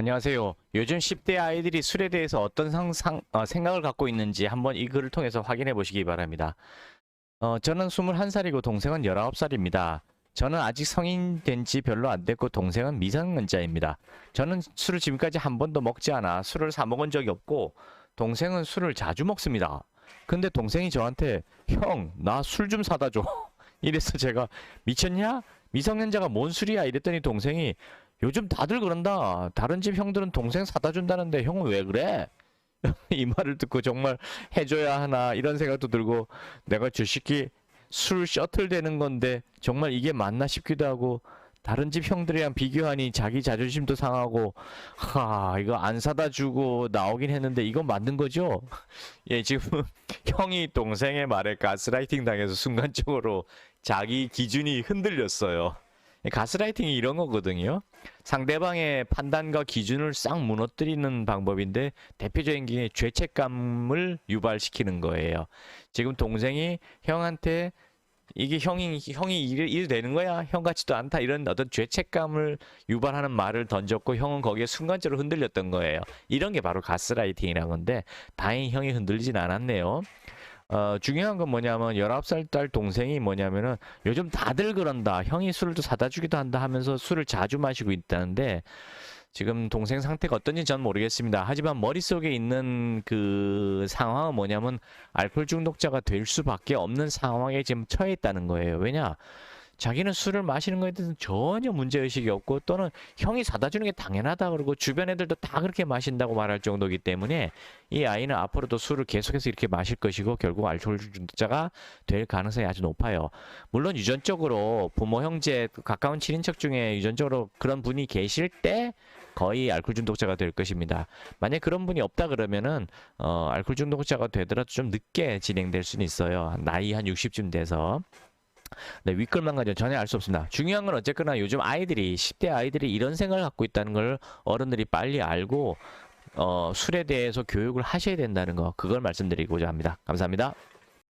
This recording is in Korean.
안녕하세요. 요즘 10대 아이들이 술에 대해서 어떤 상상, 어, 생각을 갖고 있는지 한번 이 글을 통해서 확인해 보시기 바랍니다. 어, 저는 21살이고 동생은 19살입니다. 저는 아직 성인 된 지 별로 안 됐고 동생은 미성년자입니다. 저는 술을 지금까지 한 번도 먹지 않아 술을 사 먹은 적이 없고 동생은 술을 자주 먹습니다. 근데 동생이 저한테 형, 나 술 좀 사다 줘. 이래서 제가 미쳤냐? 미성년자가 뭔 술이야? 이랬더니 동생이 요즘 다들 그런다. 다른 집 형들은 동생 사다 준다는데 형은 왜 그래? 이 말을 듣고 정말 해줘야 하나 이런 생각도 들고 내가 저 새끼 술 셔틀 되는 건데 정말 이게 맞나 싶기도 하고 다른 집 형들이랑 비교하니 자기 자존심도 상하고 하 이거 안 사다 주고 나오긴 했는데 이건 맞는 거죠? 예 지금 형이 동생의 말에 가스라이팅 당해서 순간적으로 자기 기준이 흔들렸어요. 가스라이팅이 이런 거거든요. 상대방의 판단과 기준을 싹 무너뜨리는 방법인데 대표적인 게 죄책감을 유발시키는 거예요. 지금 동생이 형한테 이게 형이 형이 일, 일 되는 거야 형 같지도 않다 이런 어떤 죄책감을 유발하는 말을 던졌고 형은 거기에 순간적으로 흔들렸던 거예요. 이런 게 바로 가스라이팅이라는 건데 다행히 형이 흔들리진 않았네요. 어, 중요한 건 뭐냐면 19살 딸 동생이 뭐냐면은 요즘 다들 그런다. 형이 술을 또 사다 주기도 한다 하면서 술을 자주 마시고 있다는데 지금 동생 상태가 어떤지 전 모르겠습니다. 하지만 머릿속에 있는 그 상황은 뭐냐면 알코올 중독자가 될 수밖에 없는 상황에 지금 처해 있다는 거예요. 왜냐? 자기는 술을 마시는 거에 대해서 전혀 문제의식이 없고 또는 형이 사다 주는 게 당연하다 그러고 주변 애들도 다 그렇게 마신다고 말할 정도이기 때문에 이 아이는 앞으로도 술을 계속해서 이렇게 마실 것이고 결국 알코올 중독자가 될 가능성이 아주 높아요. 물론 유전적으로 부모 형제 가까운 친인척 중에 유전적으로 그런 분이 계실 때 거의 알코올 중독자가 될 것입니다. 만약 그런 분이 없다 그러면은 어, 알코올 중독자가 되더라도 좀 늦게 진행될 수는 있어요. 나이 한 60쯤 돼서. 네, 윗글만 가지고 전혀 알 수 없습니다. 중요한 건 어쨌거나 요즘 아이들이 10대 아이들이 이런 생각을 갖고 있다는 걸 어른들이 빨리 알고 어, 술에 대해서 교육을 하셔야 된다는 거 그걸 말씀드리고자 합니다. 감사합니다.